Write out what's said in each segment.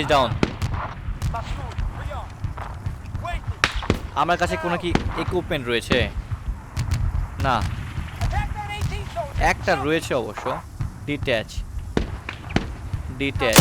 ওকে down. আমার কাছে কোনো কি ইকুইপমেন্ট রয়েছে না Attack that 18 soldier. একটা রয়েছে অবশ্য ডিট্যাচ ডিট্যাচ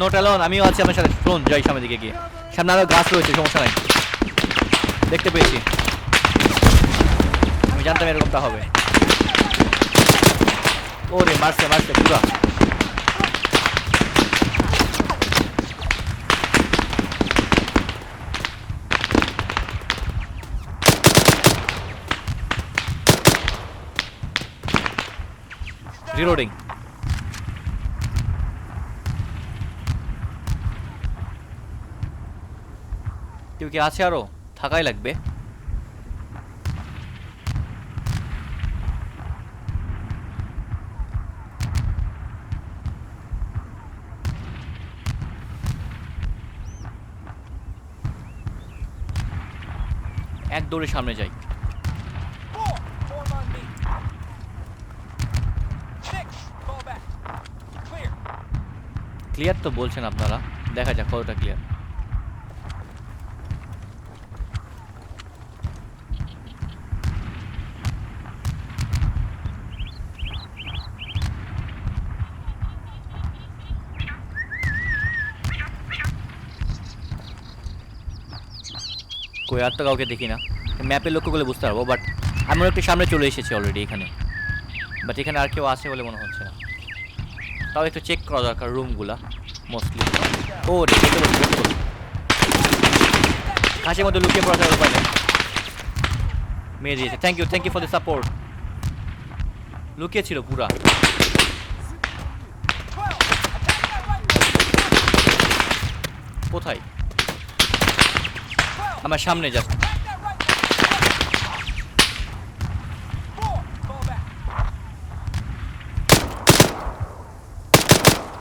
নোট অ্যালোন আমিও আছি আমার সাথে। শুনুন যাই সামনের দিকে গিয়ে। সামনে আরও গাছ রয়েছে, সমস্যা নাই। দেখতে পেয়েছি। আমি জানতাম এরকমটা হবে। ওরে, মারছে মারছে, পুরা। রিলোডিং কেউ কি আছে আরও? থাকাই লাগবে। এক দৌড়ে সামনে যাই. ক্লিয়ার তো বলছেন আপনারা। দেখা যাক কতটা ক্লিয়ার কই? আর তো কাউকে দেখি না। ম্যাপে লক্ষ্য করলে বুঝতে পারব বাট আমরা একটু সামনে চলে এসেছি অলরেডি এখানে। বাট এখানে আর কেউ আছে বলে মনে হচ্ছে না। তাও একটু চেক করা দরকার রুমগুলা মোস্টলি ও রে ঘাসের মধ্যে লুকিয়ে পড়া যাওয়ার উপায় মেরে দিয়েছে। Thank you thank you for the support লুকিয়ে ছিল পুরা. কোথায়. আমার সামনে back.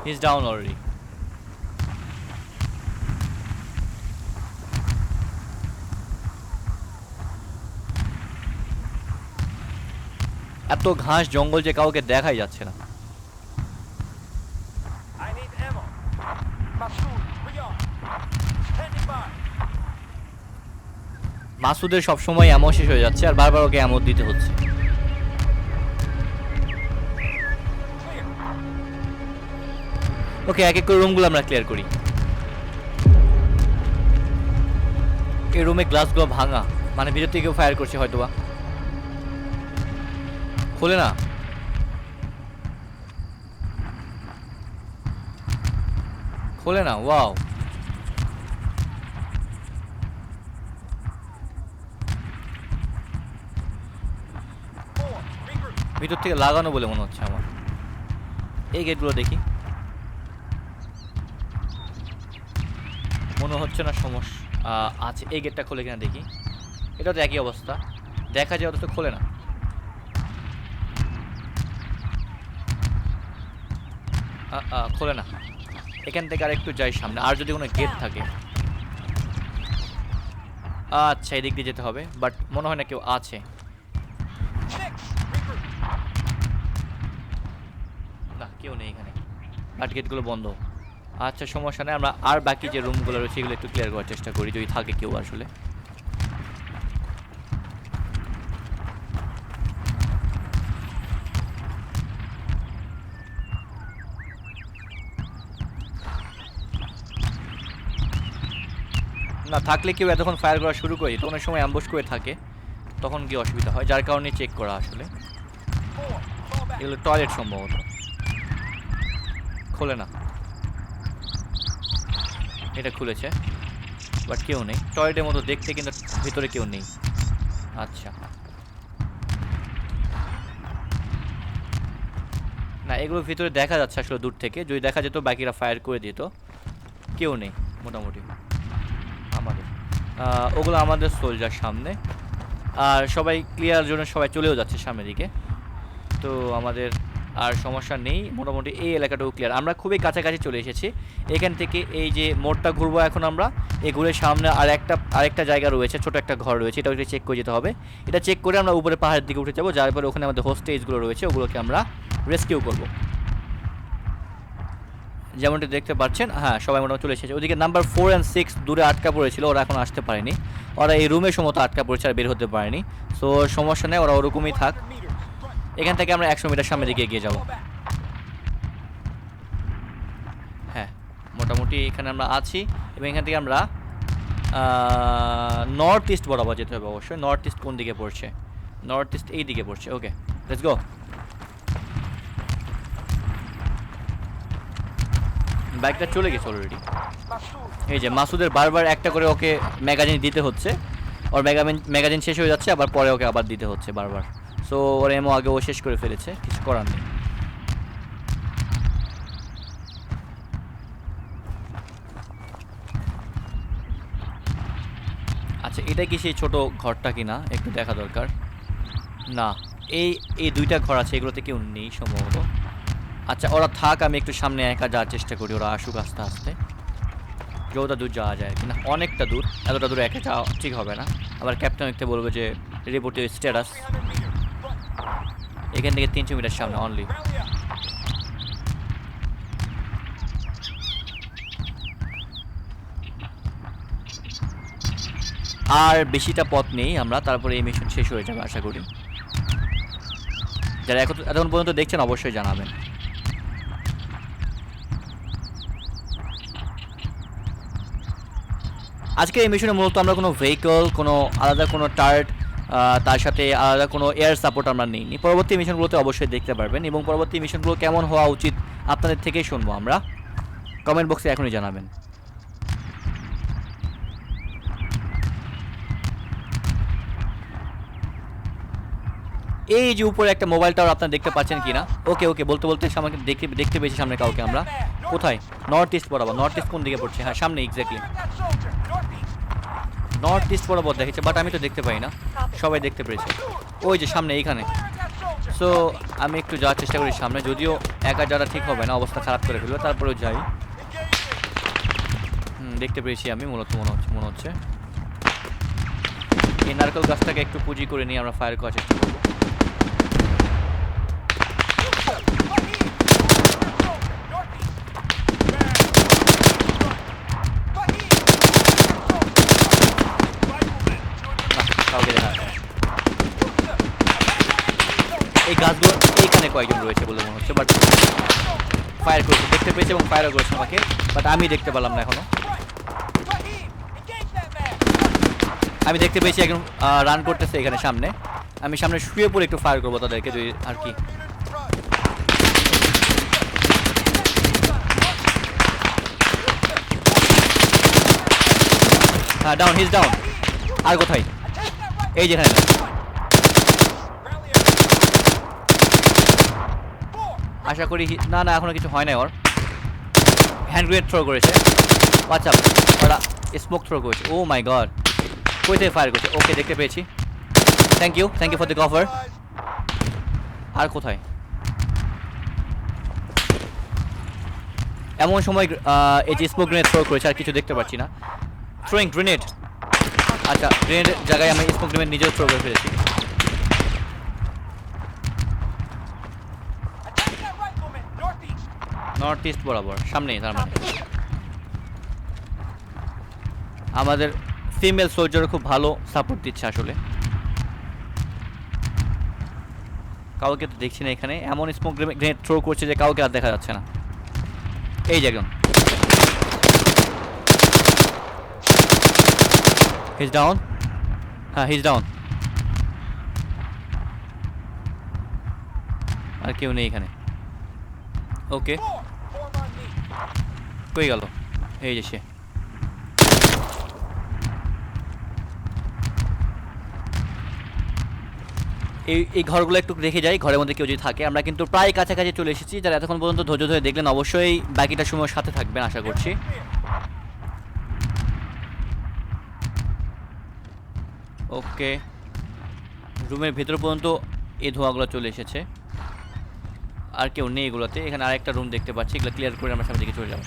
ইজ ডাউন অলরেডি এত ঘাস জঙ্গল যে কাউকে দেখাই যাচ্ছে না মাসুদের সবসময় এমন শেষ হয়ে যাচ্ছে আর বারবার ওকে এমন দিতে হচ্ছে। ওকে, এক এক করে রুমগুলো আমরা ক্লিয়ার করি। এই রুমে গ্লাসগুলো ভাঙা মানে ভিতর থেকে ফায়ার করছে হয়তোবা। খোলে না? খোলে না ওয়াও ভিতর থেকে লাগানো বলে মনে হচ্ছে আমার। এই গেটগুলো দেখি। মনে হচ্ছে না সমস্যা আছে, এই গেটটা খোলে কিনা দেখি। এটা তো একই অবস্থা। দেখা যায় অথচ খোলে না। খোলে না। এখান থেকে আর একটু যাই সামনে। আর যদি কোনো গেট থাকে। আচ্ছা এদিক দিয়ে যেতে হবে। বাট মনে হয় না কেউ আছে Six. Regroup. না কেউ নেই এখানে আট গেটগুলো বন্ধ। আচ্ছা সমস্যা নেই, আমরা আর বাকি যে রুমগুলো রয়েছে, এগুলো একটু ক্লিয়ার করার চেষ্টা করি, যদি থাকে কেউ আসলে। না, থাকলে কেউ এতক্ষণ ফায়ার করা শুরু করে ওই সময় অ্যাম্বুশ করে থাকে, তখন গিয়ে অসুবিধা হয়, যার কারণে চেক করা আসলে. এগুলো টয়লেট সম্ভবত। খোলে না। এটা খুলেছে বাট কেউ নেই। টয়লেটের মতো দেখতে কিন্তু ভিতরে কেউ নেই। আচ্ছা। না, এগুলো ভিতরে দেখা যাচ্ছে আসলে দূর থেকে। যদি দেখা যেত, বাকিরা ফায়ার করে দিত। কেউ নেই, মোটামুটি। আমাদের। ওগুলো আমাদের সোলজার সামনে। আর সবাই ক্লিয়ার জন্য সবাই চলেও যাচ্ছে সামনের দিকে। তো আমাদের আর সমস্যা নেই, মোটামুটি এই এলাকাটাও ক্লিয়ার আমরা খুবই কাছাকাছি চলে এসেছি। এখান থেকে এই যে মোড়টা ঘুরবো এখন আমরা, এই ঘুরে সামনে আর একটা আরেকটা জায়গা রয়েছে, ছোট একটা ঘর রয়েছে এটা ওইটা চেক করে যেতে হবে। এটা চেক করে আমরা উপরে পাহাড়ের দিকে উঠে যাব, যার পরে ওখানে আমাদের হোস্টেজগুলো রয়েছে, ওগুলোকে আমরা রেস্কিউ করব। যেমনটি দেখতে পাচ্ছেন হ্যাঁ সবাই মোটামুটি চলে এসেছে। ওদিকে নাম্বার ফোর অ্যান্ড সিক্স দূরে আটকা পড়েছিল, ওরা এখন আসতে পারেনি। ওরা এই রুমের সমত আটকা পড়েছে আর বের হতে পারেনি। সো সমস্যা নেই, ওরা ওরকমই থাক। 100 meters. Right. এখান থেকে আমরা একশো মিটার সামনের দিকে এগিয়ে যাব। হ্যাঁ মোটামুটি এখানে আমরা আছি এবং এখান থেকে আমরা নর্থ ইস্ট বরাবর যেতে হবে অবশ্যই। নর্থ ইস্ট কোন দিকে পড়ছে? নর্থ ইস্ট এই দিকে পড়ছে। ওকে লেটস গো বাইকটা চলে গেছে অলরেডি. এই যে মাসুদের বারবার একটা করে ওকে ম্যাগাজিন দিতে হচ্ছে। ওর ম্যাগাজিন ম্যাগাজিন শেষ হয়ে যাচ্ছে, আবার পরে ওকে আবার দিতে হচ্ছে বারবার। সো ওর এমও আগে ও শেষ করে ফেলেছে, কিছু করার নেই। আচ্ছা এটা কি সেই ছোট ঘরটা কিনা? একটু দেখা দরকার। না, এই এই দুইটা ঘর আছে, এগুলোতে কেউ নেই সম্ভবত। আচ্ছা ওরা থাক, আমি একটু সামনে একা যাওয়ার চেষ্টা করি, ওরা আসুক আস্তে আস্তে। যতটা দূর যাওয়া যায় কিনা অনেকটা দূর, এতটা দূর একা যাওয়া ঠিক হবে না। আবার ক্যাপ্টেন একটা বলবে যে রিপোর্টের স্ট্যাটাস 300 meters. Right. এখান থেকে তিনশো মিটার সামনে অনলি আর বেশিটা পথ নেই আমরা, তারপরে এই মিশন শেষ হয়ে যাবে, আশা করি। যারা এখন এতক্ষণ পর্যন্ত দেখছেন, অবশ্যই জানাবেন। আজকে এই মিশনে মূলত আমরা কোনো ভেহিকল কোনো আলাদা কোনো টার্ট তার সাথে আলাদা কোনো এয়ার সাপোর্ট আমরা নিইনি। পরবর্তী মিশনগুলোতে অবশ্যই দেখতে পারবেন এবং পরবর্তী মিশনগুলো কেমন হওয়া উচিত আপনাদের থেকেই শুনব আমরা। কমেন্ট বক্সে এখনই জানাবেন। এই যে উপরে একটা মোবাইল টাওয়ার আপনারা দেখতে পাচ্ছেন কিনা? ওকে ওকে বলতে বলতে সামনে দেখতে দেখতে পেয়েছি সামনে কাউকে আমরা। কোথায়? নর্থ ইস্ট বরাবর নর্থ ইস্ট কোন দিকে পড়ছে? হ্যাঁ সামনে এক্স্যাক্টলি নর্থ ইস্ট বরাবর দেখেছে বাট আমি তো দেখতে পাই না। সবাই দেখতে পেয়েছে। ওই যে সামনে এইখানে. সো আমি একটু যাওয়ার চেষ্টা করি সামনে, যদিও একা যাওয়া ঠিক হবে না, অবস্থা খারাপ করে ফেলবে, তারপরেও যাই। হুম, দেখতে পেয়েছি আমি, মূলত মনে হচ্ছে মনে হচ্ছে। এই নারকেল গাছটাকে একটু পুঁজি করে নিয়ে আমরা ফায়ার করার চেষ্টা করব না, কাউকে দেখা যাচ্ছে না। এই গাছগুলো এইখানে কয়েকজন রয়েছে বলে মনে হচ্ছে বাট ফায়ার করেছে। দেখতে পেয়েছে এবং ফায়ারও করেছে আমাকে বাট আমি দেখতে পেলাম না এখনও। আমি দেখতে পেয়েছি একজন রান করতেছে এখানে সামনে। আমি সামনে শুয়ে পড়ে একটু ফায়ার করব তাদেরকে, যদি আর কি। হ্যাঁ ডাউন হিজ ডাউন আর কোথায়? এই যেখানে আশা করি না না, এখনও কিছু হয় না ওর। হ্যান্ড গ্রেনেড থ্রো করেছে। আচ্ছা ওরা স্মোক থ্রো করেছে। ও মাই গড কই থেকে ফায়ার করেছে? ওকে দেখতে পেয়েছি। Thank you thank you for the cover আর কোথায়? এমন সময় এই যে স্মোক গ্রেনেড থ্রো করেছে, আর কিছু দেখতে পাচ্ছি না। থ্রোয়িং গ্রেনেড আচ্ছা গ্রেনেড জায়গায় আমি স্মোক গ্রেনেড নিজেও থ্রো করে ফেলেছি। নর্থ ইস্ট বরাবর, সামনেই, তার মানে। আমাদের ফিমেল সোলজার খুব ভালো সাপোর্ট দিচ্ছে আসলে। কাউকে তো দেখছি না এখানে, এমন স্মোক গ্রেনেড থ্রো করছে যে কাউকে আর দেখা যাচ্ছে না। এই যে হিজ ডাউন হ্যাঁ হিজ ডাউন আর কেউ নেই এখানে। ওকে কই গেল? এই যে সে। এই এই ঘরগুলো একটু রেখে যাই, ঘরের মধ্যে কেউ যদি থাকে। আমরা কিন্তু প্রায় কাছাকাছি চলে এসেছি। যারা এতক্ষণ পর্যন্ত ধৈর্য ধরে দেখলেন, অবশ্যই বাকিটা সময় সাথে থাকবেন, আশা করছি। ওকে। রুমের ভেতর পর্যন্ত এই ধোঁয়াগুলো চলে এসেছে। আর কেউ নেই এগুলোতে। এখানে আরেকটা রুম দেখতে পাচ্ছি। এগুলো ক্লিয়ার করে আমরা সামনে দিকে চলে যাব।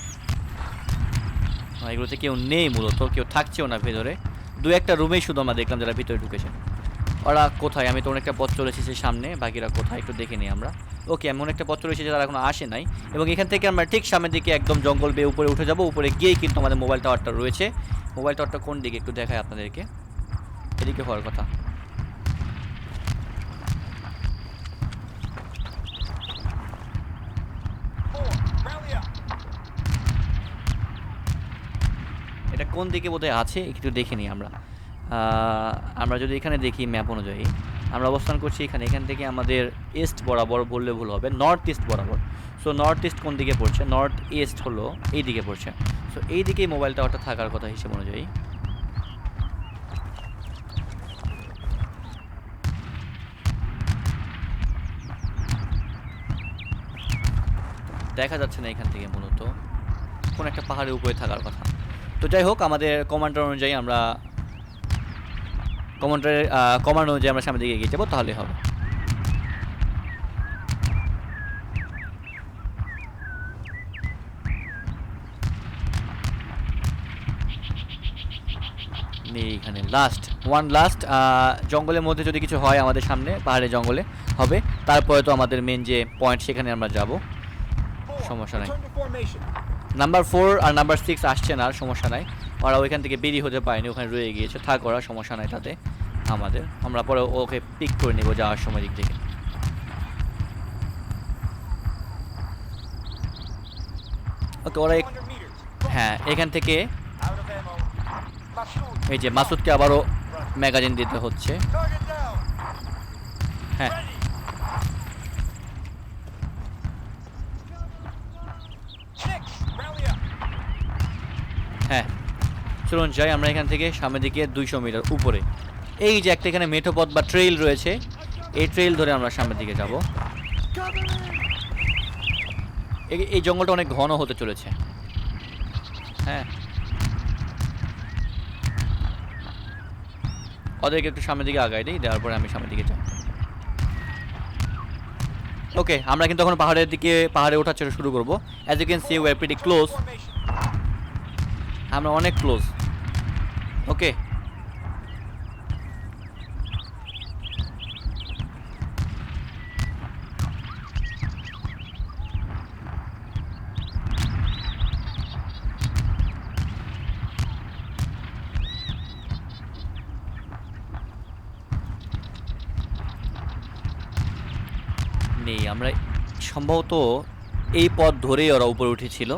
এগুলোতে কেউ নেই মূলত, কেউ থাকছেও না ভেতরে। দু একটা রুমেই শুধু আমরা দেখলাম যারা ভিতরে ঢুকেছে। ওরা কোথায়? আমি তো অনেকটা পথ চলে এসেছি সামনে, বাকিরা কোথায় একটু দেখে নিই আমরা। ওকে এমন একটা পথ চলে এসেছি যারা এখনও আসে নাই। এবং এখান থেকে আমরা ঠিক সামনের দিকে একদম জঙ্গল বেয়ে উপরে উঠে যাব। উপরে গিয়েই কিন্তু আমাদের মোবাইল টাওয়ারটা রয়েছে। মোবাইল টাওয়ারটা কোন দিকে? একটু দেখায় আপনাদেরকে। এদিকে হওয়ার কথা। কোন দিকে বোধহয় আছে একটু দেখে নিই আমরা। আমরা যদি এখানে দেখি ম্যাপ অনুযায়ী, আমরা অবস্থান করছি এখানে। এখান থেকে আমাদের ইস্ট বরাবর বললে ভুল হবে নর্থ ইস্ট বরাবর। সো নর্থ ইস্ট কোন দিকে পড়ছে? নর্থ ইস্ট হলো এই দিকে পড়ছে। সো এই দিকেই মোবাইল টাওয়ারটা থাকার কথা হিসেব অনুযায়ী। দেখা যাচ্ছে না এখান থেকে মূলত। কোন একটা পাহাড়ের উপরে থাকার কথা। তো যাই হোক, আমাদের কমান্ডার অনুযায়ী আমরা কমান্ডারের কমান্ড অনুযায়ী আমরা সামনের দিকে এগিয়ে যাব তাহলে হবে। নেই এখানে লাস্ট ওয়ান লাস্ট জঙ্গলের মধ্যে যদি কিছু হয় আমাদের সামনে, পাহাড়ের জঙ্গলে হবে। তারপরে তো আমাদের মেন যে পয়েন্ট সেখানে আমরা যাব। সমস্যা নাই। নাম্বার ফোর আর নাম্বার সিক্স আসছে না সমস্যা নাই। ওরা ওইখান থেকে বেরিয়ে হতে পারেনি, ওখানে রয়ে গিয়েছে। থাক ওরা, সমস্যা নাই তাতে, আমাদের। আমরা পরে ওকে পিক করে নেব যাওয়ার সময় দিক থেকে। ওকে, ওরা এক- 200 meters. হ্যাঁ এখান থেকে এই যে মাসুদকে আবারও ম্যাগাজিন দিতে হচ্ছে। হ্যাঁ চলুন যাই আমরা এখান থেকে সামনের দিকে দুইশো মিটার উপরে। এই যে একটা এখানে মেঠোপথ বা ট্রেইল রয়েছে, এই ট্রেইল ধরে আমরা সামনের দিকে যাব। এই- এই জঙ্গলটা অনেক ঘন হতে চলেছে। হ্যাঁ। ওদেরকে একটু সামনের দিকে আগাই দিই, দেওয়ার পরে আমি সামনের দিকে যাই ওকে আমরা কিন্তু এখন পাহাড়ের দিকে, পাহাড়ে ওঠার চেষ্টা শুরু করব। As you can see we're pretty close আমরা অনেক ক্লোজ ওকে। নেই আমরা সম্ভবত এই পথ ধরেই ওরা উপরে উঠেছিল।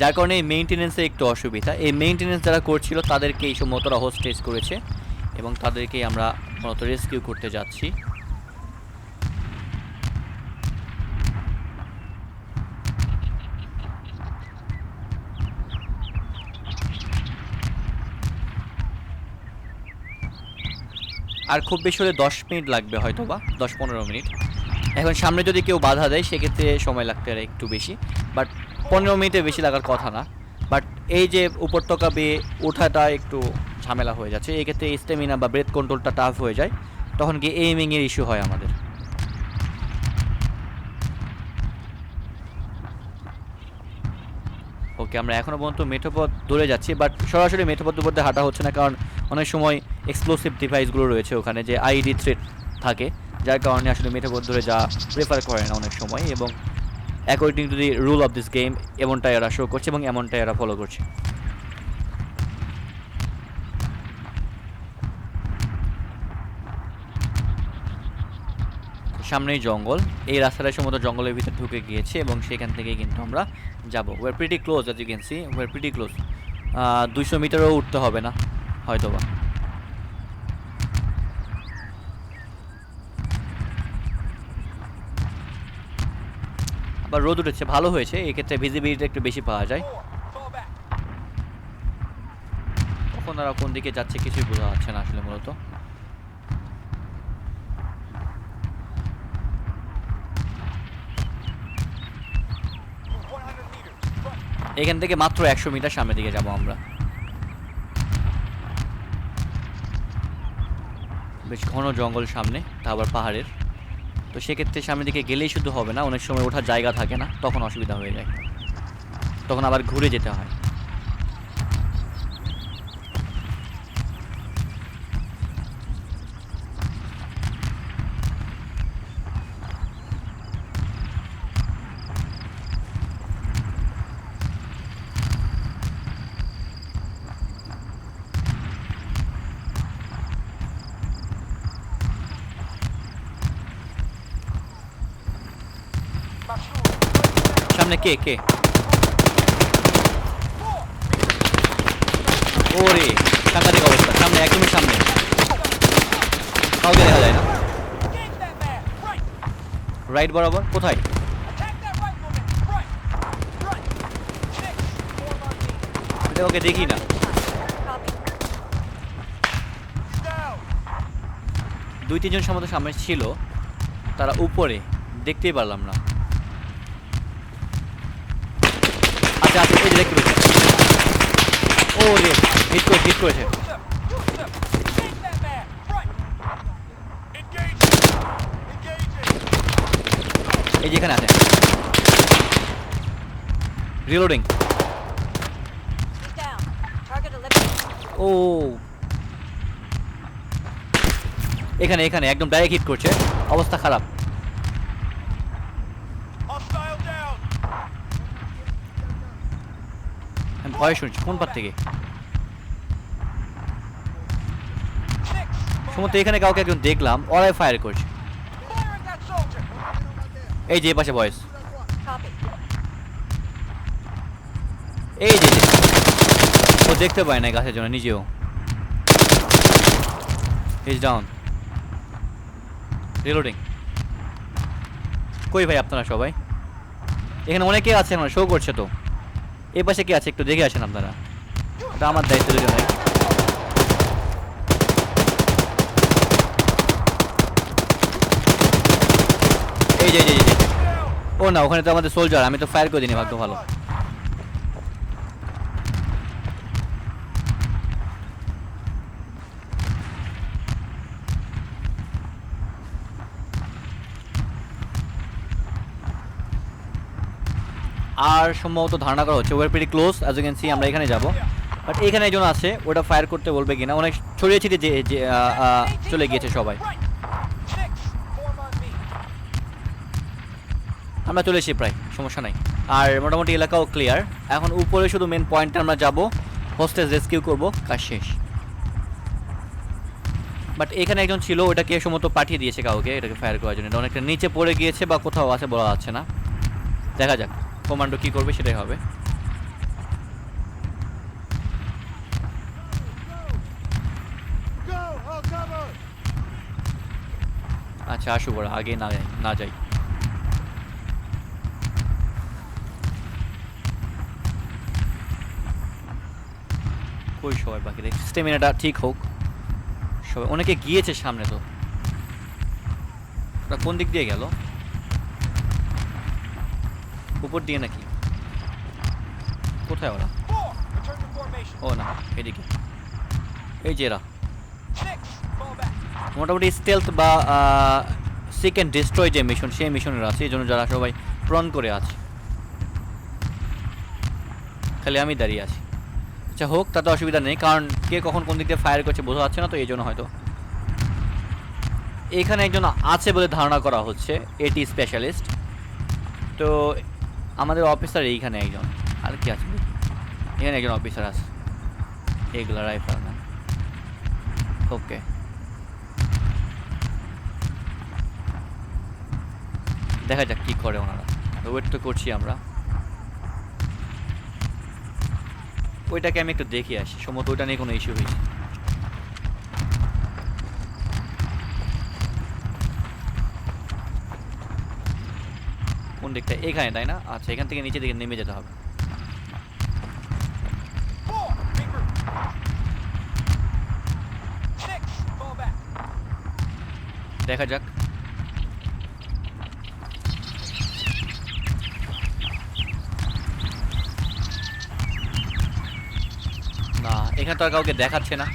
যার কারণে এই মেনটেনেন্সের একটু অসুবিধা। এই মেনটেনেন্স যারা করছিল, তাদেরকে এই সম্ভবত ওরা হোস্টেজ করেছে এবং তাদেরকেই আমরা মূলত রেস্কিউ করতে যাচ্ছি। আর খুব বেশি হলে দশ মিনিট লাগবে হয়তো বা দশ পনেরো মিনিট। এখন সামনে যদি কেউ বাধা দেয়, সেক্ষেত্রে সময় লাগতে পারে একটু বেশি। বাট পনেরো মিনিটে বেশি লাগার কথা না বাট এই যে উপত্যকা বেয়ে ওঠাটা একটু ঝামেলা হয়ে যাচ্ছে এক্ষেত্রে স্টেমিনা বা ব্রেথ কন্ট্রোলটা টাফ হয়ে যায়, তখন কি এইমিংয়ের ইস্যু হয় আমাদের। ওকে আমরা এখনও পর্যন্ত মেঠোপথ ধরে যাচ্ছি বাট সরাসরি মেঠোপথ দিয়ে হাঁটা হচ্ছে না, কারণ অনেক সময় এক্সপ্লোসিভ ডিভাইসগুলো রয়েছে ওখানে, যে আইডি থ্রেট থাকে, যার কারণে আসলে মেঠোপথ ধরে যা প্রেফার করে না অনেক সময়, এবং according to the rule of this game এমনটাই এরা শো করছে এবং এমনটাই এরা ফলো করছে। সামনেই জঙ্গল। এই রাস্তাটা সম্ভবত জঙ্গলের ভিতরে ঢুকে গিয়েছে এবং সেখান থেকেই কিন্তু আমরা যাব। We're pretty close as you can see we're pretty close দুশো মিটারও উঠতে হবে না হয়তো বা রোদ উঠেছে, ভালো হয়েছে। এক্ষেত্রে ভিজিবিলিটি একটু বেশি পাওয়া যায়। কখন আর কোন দিকে যাচ্ছে কিছুই বোঝা যাচ্ছে না আসলে মূলত। এখান থেকে মাত্র একশো মিটার সামনের দিকে যাব আমরা। বেশ ঘন জঙ্গল সামনে, তা আবার পাহাড়ের। তো সেক্ষেত্রে সামনের দিকে গেলেই শুধু হবে না, অনেক সময় ওঠার জায়গা থাকে না, তখন অসুবিধা হয়ে যায়। তখন আবার ঘুরে যেতে হয়। কে কে? ওরে সাংঘাতিক অবস্থা সামনে, একদমই সামনে। কাউকে দেখা যায় না! রাইট বরাবর? কোথায়? ওকে দেখি না! দুই, তিনজন সম্ভবত সামনে ছিল। তারা উপরে। দেখতেই পারলাম না। যে দেখতে পেয়েছি ও রে হিট করে হিট করেছে! এই যে এখানে আছে। রিলোডিং. ও। এখানে এখানে, একদম ডাইরেক্ট হিট করছে। অবস্থা খারাপ Hostile down! আমি ভয় শুনছি, কোন পার থেকে! সম্ভবত এখানে কাউকে একজন দেখলাম, ওরাই ফায়ার করছে! এই যে পাশে বয়স এই যে। ও দেখতে পায় না গাছের জন্য, নিজেও ইজ ডাউন রিলোডিং কই ভাই আপনারা সবাই এখানে অনেকে আছে আমার শো করছে তো এই পাশে কি আছে একটু দেখে আসেন আপনারা। এটা আমার দায়িত্ব যদি হয় এই যে ও না, ওখানে তো আমাদের সোলজার আমি তো ফায়ার করে দিনি ভাগ্য ভালো। আর সম্ভবত ধারণা করা হচ্ছে we're pretty close as you can see আমরা এখানে যাব। বাট এখানে একজন আছে, ওটা ফায়ার করতে বলবে কিনা অনেক ছড়িয়ে ছিটিয়ে যে চলে গিয়েছে সবাই! আমরা চলে এসেছি প্রায়, সমস্যা নাই। আর মোটামুটি এলাকাও ক্লিয়ার এখন উপরে শুধু মেন পয়েন্টে আমরা যাব হোস্টেজ রেস্কিউ করব, কাজ শেষ। বাট এখানে একজন ছিল, ওটাকে সম্ভবত পাঠিয়ে দিয়েছে কাউকে, এটাকে ফায়ার করার জন্য। অনেকটা নিচে পড়ে গিয়েছে বা কোথাও আছে বলা যাচ্ছে না। দেখা যাক। কমান্ডো কি করবে সেটাই হবে! আচ্ছা আসুক ওরা, আগে না না যাই। কই সবাই বাকি স্টেমিনাটা ঠিক হোক। সবাই, অনেকে গিয়েছে সামনে তো। ওরা কোন দিক দিয়ে গেল? উপর দিয়ে নাকি? কোথায় ওরা! ও না, এদিকে। এই যে এরা! মোটামুটি স্টেলথ বা সিক অ্যান্ড ডিস্ট্রয় যে মিশন সেই মিশনের আছে, এই জন্য যারা সবাই প্রণ করে আছে। খালি আমি দাঁড়িয়ে আছি। আচ্ছা হোক, তাতে অসুবিধা নেই, কারণ কে কখন কোন দিক দিয়ে ফায়ার করছে বোঝা যাচ্ছে না, তো এই জন্য হয়তো। এখানে একজন আছে বলে ধারণা করা হচ্ছে এটি স্পেশালিস্ট তো আমাদের অফিসার এইখানে একজন। আর কি আছে? এখানে একজন অফিসার আছে। এগুলো রাইফেল ম্যান ওকে দেখা যাক কি করে ওনারা। ওয়েট তো করছি আমরা। ওইটাকে আমি একটু দেখে আসি। সম্ভবত ওইটা নিয়ে কোনো ইস্যু হয়েছে। কোন দিকটা? এখানে, তাই না? আচ্ছা এখান থেকে নিচে দিকে নেমে যেতে হবে। দেখা যাক। না, এখানে তো আর কাউকে দেখাচ্ছে না।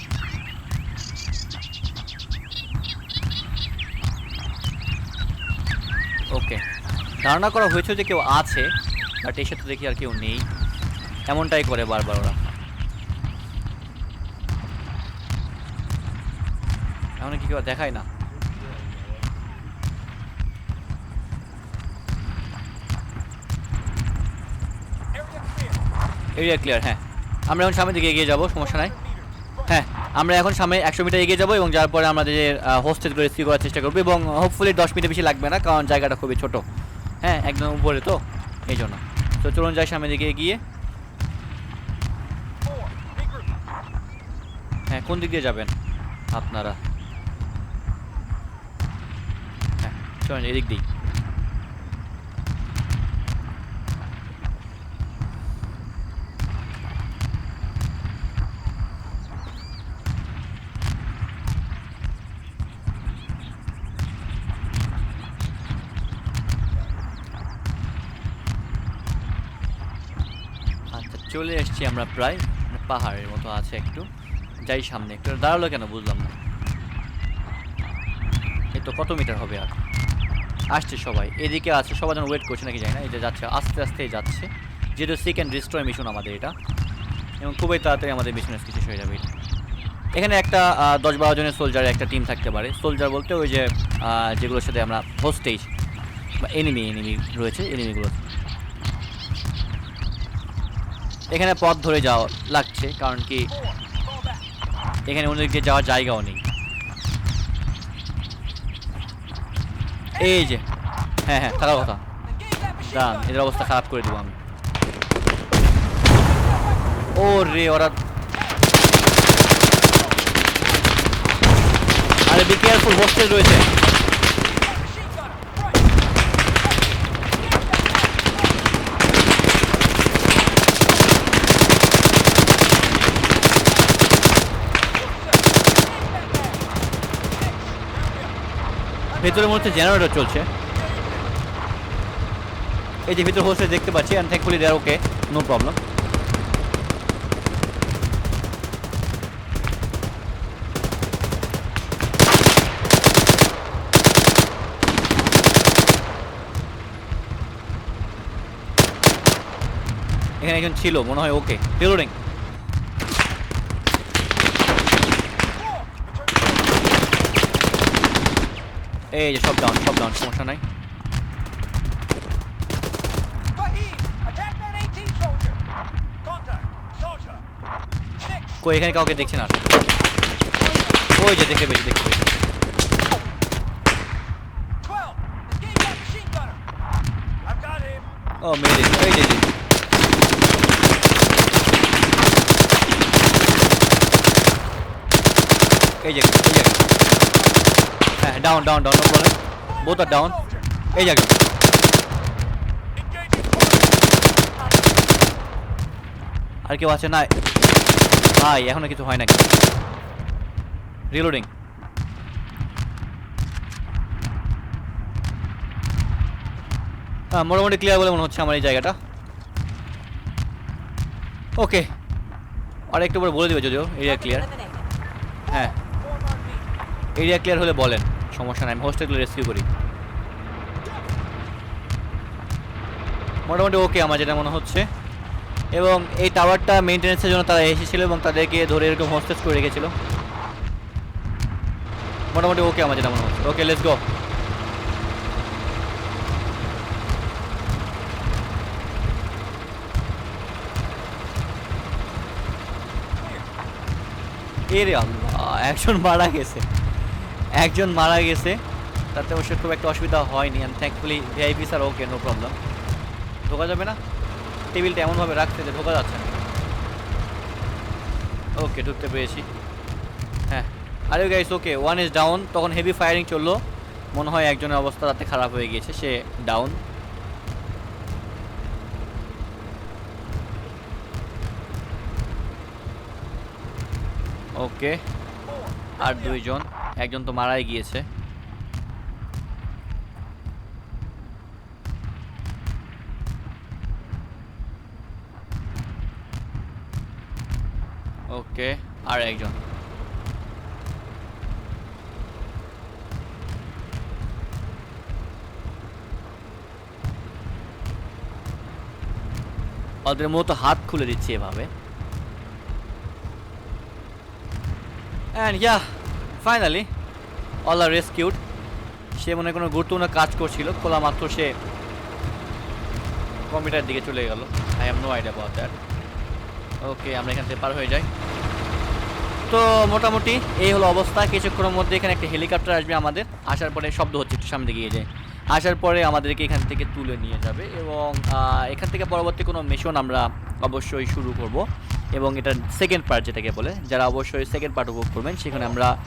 ধারণা করা হয়েছে যে কেউ আছে বাট এসে তো দেখি আর কেউ নেই এমনটাই করে বারবার ওরা এমন কি কেউ দেখায় না এরিয়া ক্লিয়ার হ্যাঁ আমরা এখন সামনের দিকে এগিয়ে যাব, সমস্যা নাই 100 meters. Right. হ্যাঁ আমরা এখন সামনে একশো মিটার এগিয়ে যাব এবং যার পরে আমাদের হোস্টেলগুলো রেস্কিউ করার চেষ্টা করব এবং হোপফুলি দশ মিনিট বেশি লাগবে না, কারণ জায়গাটা খুবই ছোট হ্যাঁ একদম উপরে তো, এই জন্য। তো চলুন যাই সামনের দিকে গিয়ে হ্যাঁ কোন দিক দিয়ে যাবেন আপনারা? হ্যাঁ চলুন এদিক দিই আচ্ছা চলে এসেছি আমরা প্রায় পাহাড়ের মতো আছে একটু। যাই সামনে, একটু দাঁড়াল কেন বুঝলাম না। এই তো কত মিটার হবে আর? আসছে সবাই, এদিকে আছে, সবাই যেন ওয়েট করছে নাকি জানি না যে যাচ্ছে, আস্তে আস্তে যাচ্ছে। যেহেতু সিক অ্যান্ড মিশন আমাদের এটা, এবং খুবই তাড়াতাড়ি আমাদের মিশন শেষ হয়ে যাবে এটা। এখানে একটা দশ বারো জনের সোলজারের একটা টিম থাকতে পারে। সোলজার বলতে ওই যে যেগুলোর সাথে আমরা হোস্টেজ বা এনিমি এনিমি রয়েছে এনিমিগুলো এখানে পথ ধরে যাওয়া লাগছে, কারণ কি. এখানে অন্য দিক দিয়ে যাওয়ার জায়গাও নেই। এই যে হ্যাঁ হ্যাঁ থাকার কথা। দাঁড়ান, এদের অবস্থা খারাপ করে দেবো আমি। ও রে ওরা আরে বি কেয়ারফুল হোস্টেল রয়েছে। ভেতরে মনে হচ্ছে জেনারেটর চলছে। এই যে ভিতরে হোস্টেল দেখতে পাচ্ছি and thankfully there okay no problem এখানে একজন ছিল, মনে হয় ওকে রিলোডিং এই যে সব ডাউন সব ডাউন সমস্যা নাই Fahim, attack that 18 soldier. Contact. Soldier. Six. কই এখানে কাউকে দেখছি না ওই যে দেখতে পেয়েছি দেখতে পেয়েছি 12. Engage that machine gunner. I've got him. ও মেরে দিন এই যে এই যে। এই যে down down no problem both আর ডাউন এই জায়গা Engaging target. আর কেউ আছে? না ভাই এখনও কিছু হয় নাকি রিলোডিং হ্যাঁ মোটামুটি ক্লিয়ার বলে মনে হচ্ছে আমার এই জায়গাটা। ওকে আর একটু পরে বলে দিবে যদিও এরিয়া ক্লিয়ার হ্যাঁ. এরিয়া ক্লিয়ার হলে বলেন। সমস্যা নাই, আমি হোস্টেলগুলো রেস্কিউ করি। মোটামুটি ওকে আমার যেটা মনে হচ্ছে। এবং এই টাওয়ারটা মেনটেন্যান্সের জন্য তারা এসেছিল এবং তাদেরকে ধরে এরকম হোস্টেজ করে রেখেছিল। মোটামুটি ওকে আমার যেটা মনে হচ্ছে। ওকে লেটস গো এরে আল্লাহ, একজন মারা গেছে। একজন মারা গেছে, তাতে অবশ্য খুব একটা অসুবিধা হয়নি and thankfully VIP sir okay no problem ঢোকা যাবে না? টেবিলটা এমনভাবে রাখতে যে ঢোকা যাচ্ছে না। ওকে ঢুকতে পেরেছি। হ্যাঁ। আরে guys okay one is down তখন হেভি ফায়ারিং চলল। মনে হয় একজনের অবস্থা তাতে খারাপ হয়ে গিয়েছে, সে ডাউন ওকে আর দুইজন। একজন তো মারাই গিয়েছে। ওকে, আর একজন। ওদের মতো হাত খুলে দিচ্ছি এভাবে। And yeah finally all are rescued সে মনে কোনো গুরুত্বপূর্ণ কাজ করছিল, খোলা মাত্র সে কম্পিউটার দিকে চলে গেল। I have no idea about that okay আমরা এখান থেকে পার হয়ে যাই। তো মোটামুটি এই হলো অবস্থা। কিছুক্ষণের মধ্যে এখানে একটা হেলিকপ্টার আসবে আমাদের। আসার পরে শব্দ হচ্ছে, একটু সামনে গিয়ে। যায় আসার পরে আমাদেরকে এখান থেকে তুলে নিয়ে যাবে এবং এখান থেকে পরবর্তী কোনো মিশন আমরা অবশ্যই শুরু করব। এবং এটা সেকেন্ড পার্ট যেটাকে বলে, যারা অবশ্যই সেকেন্ড পার্ট উপভোগ করবেন, সেখানে আমরা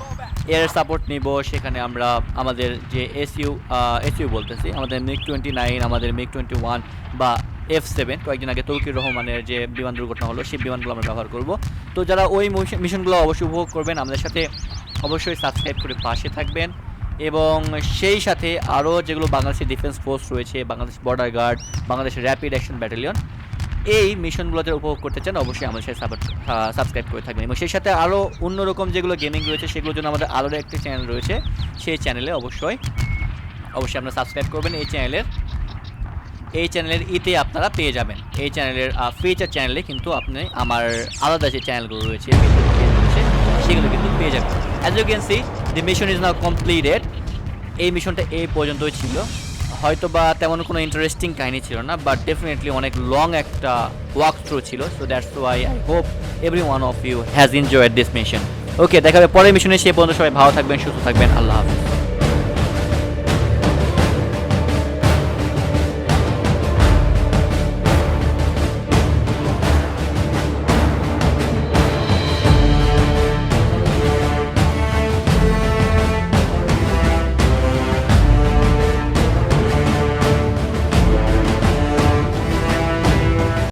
এয়ার সাপোর্ট নিব, সেখানে আমরা আমাদের যে এসইউ এসইউ বলতেছি, আমাদের মিগ টোয়েন্টি নাইন আমাদের মিগ টোয়েন্টি ওয়ান বা এফ সেভেন কয়েকদিন আগে তৌকির রহমানের যে বিমান দুর্ঘটনা হলো, সেই বিমানগুলো আমরা ব্যবহার করব। তো যারা ওই মিশন- মিশনগুলো অবশ্যই উপভোগ করবেন, আমাদের সাথে অবশ্যই সাবস্ক্রাইব করে পাশে থাকবেন। এবং সেই সাথে আরও যেগুলো বাংলাদেশের ডিফেন্স ফোর্স রয়েছে, Bangladesh border guard Bangladesh rapid action battalion এই মিশনগুলোতে উপভোগ করতে চান অবশ্যই আমাদের সাথে সাবস্ক্রাইব করে থাকবেন। এবং সেই সাথে আরও অন্যরকম যেগুলো গেমিং রয়েছে সেগুলোর জন্য আমাদের আলাদা একটি চ্যানেল রয়েছে। সেই চ্যানেলে অবশ্যই অবশ্যই আপনারা সাবস্ক্রাইব করবেন এই চ্যানেলের এই চ্যানেলের ইতে আপনারা পেয়ে যাবেন। এই চ্যানেলের ফিচার চ্যানেলে কিন্তু আপনি আমার আলাদা যে চ্যানেলগুলো রয়েছে রয়েছে, সেগুলো কিন্তু পেয়ে যাবেন। As you can see the mission is now completed এই মিশনটা এই পর্যন্তই ছিল। হয়তো বা তেমন কোনো ইন্টারেস্টিং কাহিনী ছিল না বাট ডেফিনেটলি অনেক লং একটা ওয়াক থ্রু ছিল so that's why I hope every one of you has enjoyed this mission okay দেখা হবে পরের মিশনে সে পর্যন্ত সবাই ভালো থাকবেন, সুস্থ থাকবেন, আল্লাহ হাফিজ।